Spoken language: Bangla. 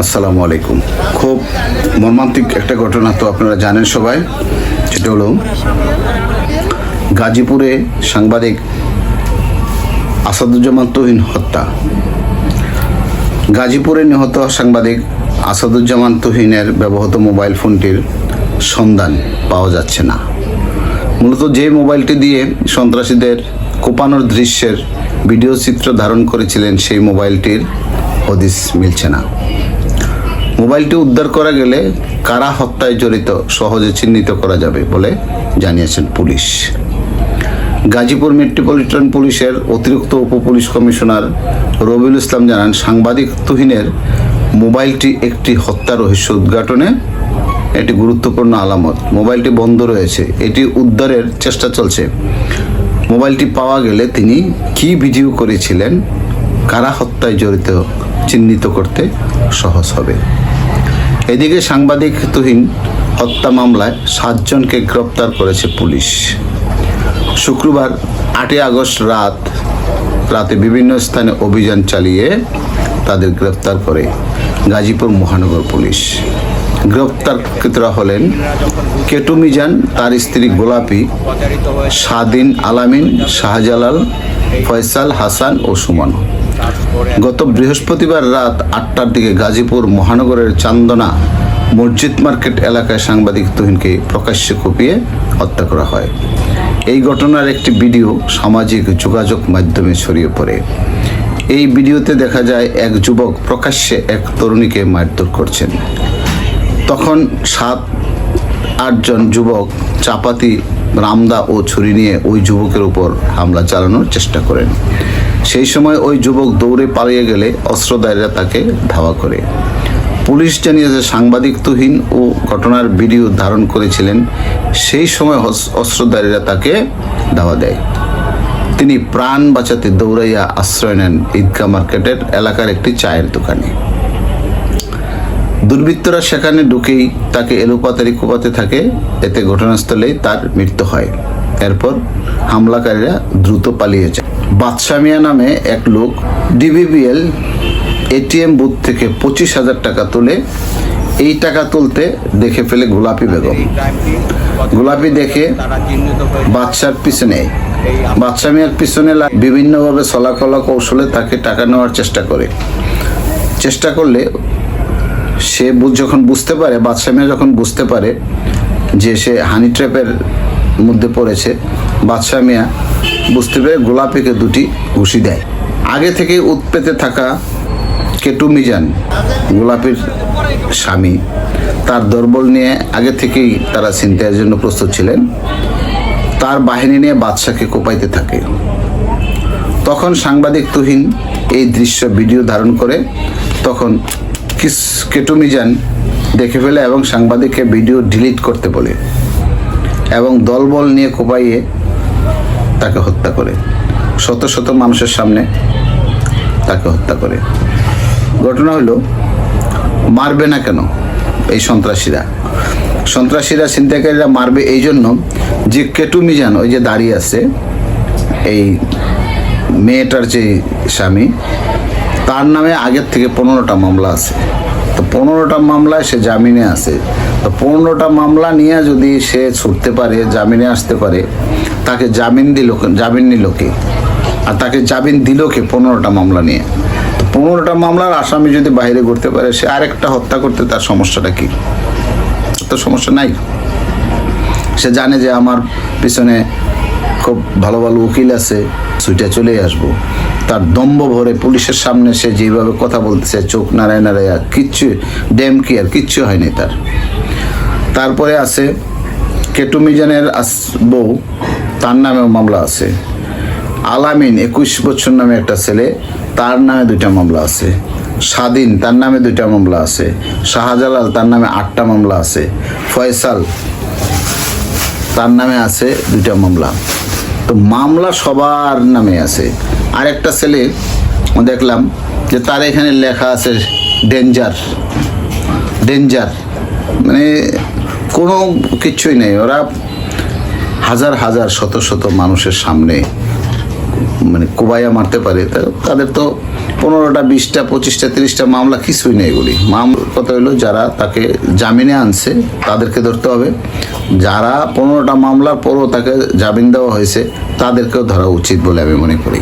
আসসালামু আলাইকুম। খুব মর্মান্তিক একটা ঘটনা তো আপনারা জানেন সবাই, সেটা হলো গাজীপুরে সাংবাদিক আসাদুজ্জামান তুহিন হত্যা। গাজীপুরে নিহত সাংবাদিক আসাদুজ্জামান তুহিনের ব্যবহৃত মোবাইল ফোনটির সন্ধান পাওয়া যাচ্ছে না। মূলত যে মোবাইলটি দিয়ে সন্ত্রাসীদের কোপানোর দৃশ্যের ভিডিও চিত্র ধারণ করেছিলেন, সেই মোবাইলটির হদিস মিলছে না। মোবাইলটি উদ্ধার করা গেলে কারা হত্যায় জড়িত সহজে চিহ্নিত করা যাবে বলে জানিয়েছেন পুলিশ। গাজীপুর মেট্রোপলিটন পুলিশের অতিরিক্ত উপ পুলিশ কমিশনার রবিউল ইসলাম জানান, সাংবাদিক তুহিনের মোবাইলটি একটি হত্যা রহস্য উদ্ঘাটনে এটি গুরুত্বপূর্ণ আলামত। মোবাইলটি বন্ধ রয়েছে, এটি উদ্ধারের চেষ্টা চলছে। মোবাইলটি পাওয়া গেলে তিনি কি ভিডিও করেছিলেন, কারা হত্যায় জড়িত, চিহ্নিত করতে সহজ হবে। এদিকে সাংবাদিক তুহিন হত্যা মামলায় সাতজনকে গ্রেপ্তার করেছে পুলিশ। শুক্রবার আটই আগস্ট রাত, রাতে বিভিন্ন স্থানে অভিযান চালিয়ে তাদের গ্রেপ্তার করে গাজীপুর মহানগর পুলিশ। গ্রেপ্তারকৃতরা হলেন কেটু মিজান, তার স্ত্রী গোলাপি স্বাধীন আলামিন, শাহজালাল, ফয়সাল হাসান ও সুমন। গত বৃহস্পতিবার রাত আটটার দিকে গাজীপুর মহানগরের চান্দনা মসজিদ মার্কেট এলাকায় সাংবাদিক তুহিনকে প্রকাশ্যে কুপিয়ে হত্যা করা হয়। এই ঘটনার একটি ভিডিও সামাজিক যোগাযোগ মাধ্যমে ছড়িয়ে পড়ে। এই ভিডিওতে দেখা যায় এক যুবক প্রকাশ্যে এক তরুণীকে মারধর করছেন। তখন সাত আটজন যুবক চাপাতি, রামদা ও ছুরি নিয়ে ওই যুবকের উপর হামলা চালানোর চেষ্টা করেন। সেই সময় ওই যুবক দৌড়ে পালিয়ে গেলে অস্ত্রধারীরা তাকে ধাওয়া করে। পুলিশ জানিয়েছে সাংবাদিক তুহিন ও ঘটনার ভিডিও ধারণ করেছিলেন। সেই সময় অস্ত্রধারীরা তাকে ধাওয়া দেয়। তিনি প্রাণ বাঁচাতে দৌড়াইয়া আশ্রয় নেন ঈদগাহ মার্কেটের এলাকার একটি চায়ের দোকানে। দুর্বৃত্তরা সেখানে ঢুকেই তাকে এলোপাতারি কোপাতে থাকে। এতে ঘটনাস্থলেই তার মৃত্যু হয়। এরপর হামলাকারীরা দ্রুত পালিয়ে যায়। বাদশা মিয়া নামে এক লোক ডিবিবিএল এটিএম বুথ থেকে পঁচিশ হাজার টাকা তুলে এই টাকা তুলতে দেখে ফেলে গোলাপি বেগম। গোলাপি দেখে বাদশার পিছনে। বাদশা মিয়ার পিছনে বিভিন্নভাবে চলাকলা কৌশলে তাকে টাকা নেওয়ার চেষ্টা করে। চেষ্টা করলে সে যখন বুঝতে পারে, বাদশা মিয়া যখন বুঝতে পারে যে সে হানি ট্র্যাপের মধ্যে পড়েছে, বাদশা মিয়া বুঝতে পেরে গোলাপিকে দুটি ঘুষি দেয়। আগে থেকে উৎপেতে থাকা কেটু মিজান গোলাপির স্বামী, তার দরবল নিয়ে আগে থেকেই তারা ছিনতাইয়ের জন্য প্রস্তুত ছিলেন। তার বাহিনী নিয়ে বাদশাকে কোপাইতে থাকে। তখন সাংবাদিক তুহিন এই দৃশ্য ভিডিও ধারণ করে। তখন কিস কেটুমিজান দেখে ফেলে এবং সাংবাদিককে ভিডিও ডিলিট করতে বলে এবং দলবল নিয়ে কোপাইয়ে তাকে হত্যা করে। শত শত মানুষের সামনে তাকে হত্যা করে। ঘটনা হলো, মারবে না কেন এই সন্ত্রাসীরা? সন্ত্রাসীরা, ছিনতাইকারীরা মারবে এই জন্য যে কেটু মিজান ওই যে দাঁড়িয়ে আছে, এই মেয়েটার যে স্বামী, তার নামে আগের থেকে পনেরোটা মামলা আছে। তো পনেরোটা মামলায় সে জামিনে আছে। তো পনেরোটা মামলা নিয়ে যদি সে ছুটতে পারে, জামিনে আসতে পারে, তাকে জামিন দিল জামিন নিল কে? আর তাকে জামিন দিল কে পনেরোটা মামলা নিয়ে? তো পনেরোটা মামলার আসামি যদি বাইরে করতে পারে, সে আরেকটা হত্যা করতে, তার সমস্যাটা কি? তো সমস্যা নাই। সে জানে যে আমার পিছনে খুব ভালো ভালো উকিল আছে সুইটা চলে আসব। তার দম্ভ ভরে পুলিশের সামনে সে যেভাবে কথা বলতেছে, চোখ নাড়ায় নাড়ায় কিচ্ছু ড্যাম কি আর কিচ্ছু হয়নি তার। তারপরে আছে কেটু মিজানের বউ, তার নামেও মামলা আছে। আলামিন একুশ বছর নামে একটা ছেলে, তার নামে দুইটা মামলা আছে। স্বাধীন, তার নামে দুইটা মামলা আছে। শাহজালাল, তার নামে আটটা মামলা আছে। ফয়সাল, তার নামে আছে দুইটা মামলা। তো মামলা সবার নামে আছে। আর একটা ছেলে দেখলাম যে তার এখানে লেখা আছে ডেঞ্জার ডেঞ্জার মানে কোনো কিছুই নেই। ওরা হাজার হাজার, শত শত মানুষের সামনে মানে কোবাইয়া মারতে পারে। তাদের তো পনেরোটা, বিশটা, পঁচিশটা, তিরিশটা মামলা কিছুই নেই এগুলি। মামলার কথা হলো যারা তাকে জামিনে আনছে, তাদেরকে ধরতে হবে। যারা পনেরোটা মামলার পরও তাকে জামিন দেওয়া হয়েছে, তাদেরকেও ধরা উচিত বলে আমি মনে করি।